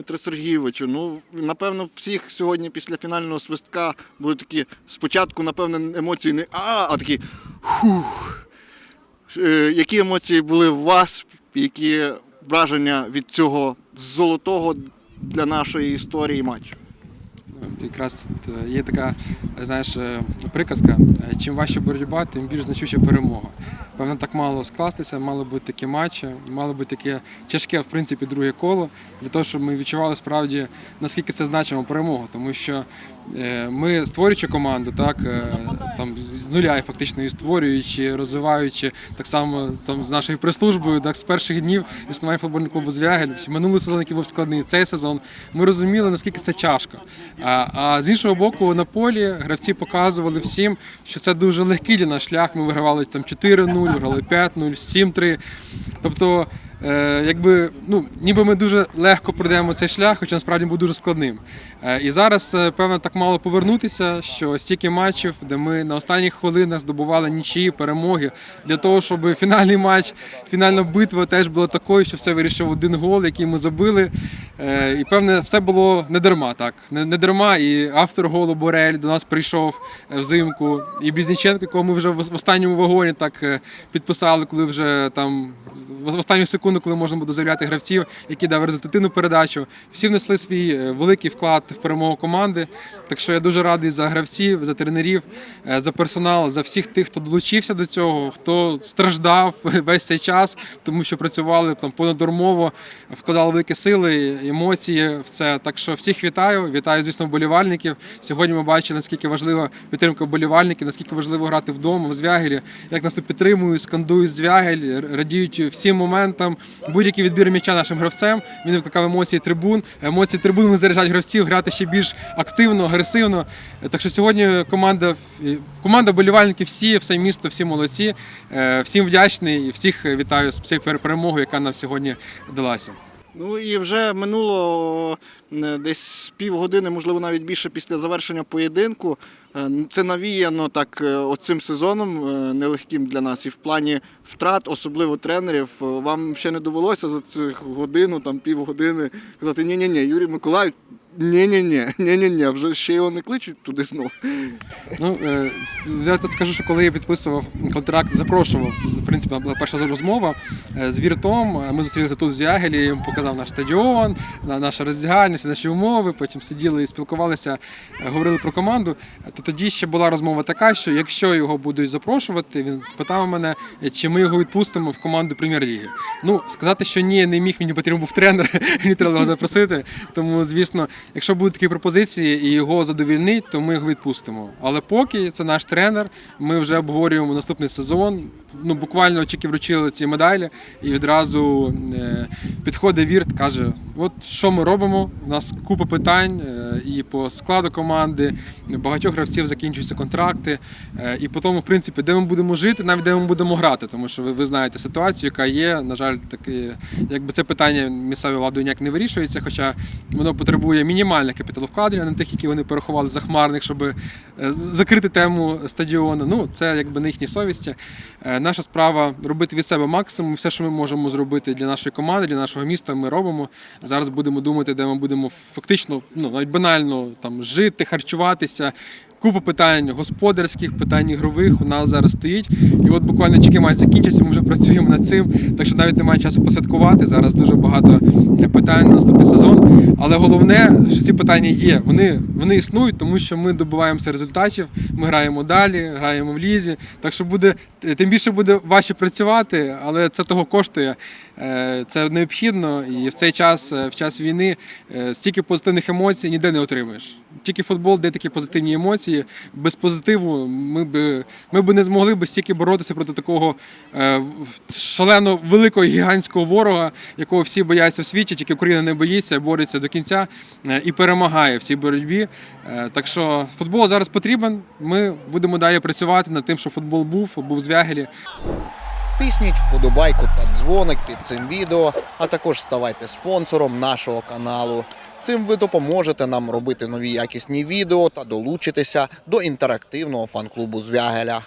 Дмитре Сергійовичу, ну напевно, всіх сьогодні після фінального свистка були такі спочатку, напевно, емоції не а, а такі хух. Е, Які емоції були у вас? Які враження від цього золотого для нашої історії матчу? Якраз е, є така, знаєш, е, приказка: чим важча боротьба, тим більш значуща перемога. Певно, так мало скластися, мало бути такі матчі, мало бути таке тяжке, в принципі, друге коло, для того, щоб ми відчували справді, наскільки це значимо перемогу. Тому що е, ми, створюючи команду, так, е, там, з нуля фактично і створюючи, розвиваючи так само там, з нашою прес-службою, так, з перших днів існування футбольного клубу Звягель, минулий сезон, який був складний, цей сезон, ми розуміли, наскільки це тяжко. А, а з іншого боку, на полі гравці показували всім, що це дуже легкий для нас шлях. Ми вигравали там 4-0, виграли 5-0, 7-3. Тобто, якби, ну, ніби ми дуже легко пройдемо цей шлях, хоча насправді був дуже складним. Е, і зараз, е, певно, так мало повернутися, що стільки матчів, де ми на останніх хвилинах здобували нічиї, перемоги, для того, щоб фінальний матч, фінальна битва теж була такою, що все вирішив один гол, який ми забили. Е, І певне, все було не дарма, так. Не, дарма. І автор голу Борель до нас прийшов е, взимку, і Близніченко, якого ми вже в останньому вагоні так е, підписали, коли вже там в останню секунду, коли можна буде заявляти гравців, які дав результативну передачу. Всі внесли свій е, великий вклад в перемогу команди. Так що я дуже радий за гравців, за тренерів, е, за персонал, за всіх тих, хто долучився до цього, хто страждав весь цей час, тому що працювали там понаднормово, вкладали великі сили, емоції в це. Так що всіх вітаю. Вітаю, звісно, вболівальників. Сьогодні ми бачили, наскільки важлива підтримка вболівальників, наскільки важливо грати вдома в Звягелі, як нас тут підтримують, скандують Звягель, радіють всім моментам. Будь-який відбір м'яча нашим гравцем. Він викликав емоції трибун. Емоції трибун заряджають гравців грати ще більш активно, агресивно. Так що сьогодні команда, команда болівальників, всі, все місто, всі молодці. Е, Всім вдячний і всіх вітаю з цією перемогою, яка нам сьогодні далася. Ну і вже минуло е, десь півгодини, можливо, навіть більше після завершення поєдинку. Е, Це навіяно так е, оцим сезоном нелегким для нас. І в плані втрат, особливо тренерів, вам ще не довелося за цю годину, там півгодини казати ні-ні-ні, Юрій Миколаївич, ні-ні-ні, ні-ні-ні, вже ще його не кличуть туди знову. Ну, е, я тут скажу, що коли я підписував контракт, запрошував, в принципі, була перша розмова е, з Віртом. е, Ми зустрілися тут з Ягелі, йому показав наш стадіон, наша роздягальня, всі наші умови. Потім сиділи і спілкувалися, говорили про команду. То тоді ще була розмова така, що якщо його будуть запрошувати, він спитав мене, чи ми його відпустимо в команду прем'єр-ліги. Ну, сказати, що ні, не міг, мені потрібен був тренер, мені треба його запросити. Тому, звісно, якщо будуть такі пропозиції і його задовільнить, то ми його відпустимо. Але поки це наш тренер, ми вже обговорюємо наступний сезон. Ну, буквально тільки вручили ці медалі, і відразу е, підходить Вірт, каже: от що ми робимо? У нас купа питань е, і по складу команди, багатьох гравців закінчуються контракти. Е, і по тому, в принципі, де ми будемо жити, навіть де ми будемо грати, тому що ви, ви знаєте ситуацію, яка є. На жаль, таки, якби це питання місцевою владою ніяк не вирішується, хоча воно потребує мінімальних капіталовкладень, а не тих, які вони порахували захмарних, щоб е, закрити тему стадіону. Ну, це якби на їхній совісті. Е, Наша справа робити від себе максимум. Все, що ми можемо зробити для нашої команди, для нашого міста, ми робимо. Зараз будемо думати, де ми будемо фактично, ну навіть банально там жити, харчуватися. Купа питань господарських, питань ігрових у нас зараз стоїть. І от буквально тільки матч закінчився, ми вже працюємо над цим. Так що навіть немає часу посвяткувати. Зараз дуже багато питань на наступний сезон. Але головне, що ці питання є. Вони, вони існують, тому що ми добиваємося результатів. Ми граємо далі, граємо в лізі. Так що буде тим більше буде важче працювати, але це того коштує. Е, Це необхідно. І в цей час, е, в час війни, е, стільки позитивних емоцій ніде не отримаєш. Тільки футбол, де такі позитивні емоції. Без позитиву ми б ми б не змогли б стільки боротися проти такого е, шалено великого гігантського ворога, якого всі бояться в світі, тільки Україна не боїться, бореться до кінця е, і перемагає в цій боротьбі. Е, Так що футбол зараз потрібен. Ми будемо далі працювати над тим, щоб футбол був, був звягелі. Тисніть вподобайку та дзвоник під цим відео, а також ставайте спонсором нашого каналу. Цим ви допоможете нам робити нові якісні відео та долучитися до інтерактивного фан-клубу Звягеля.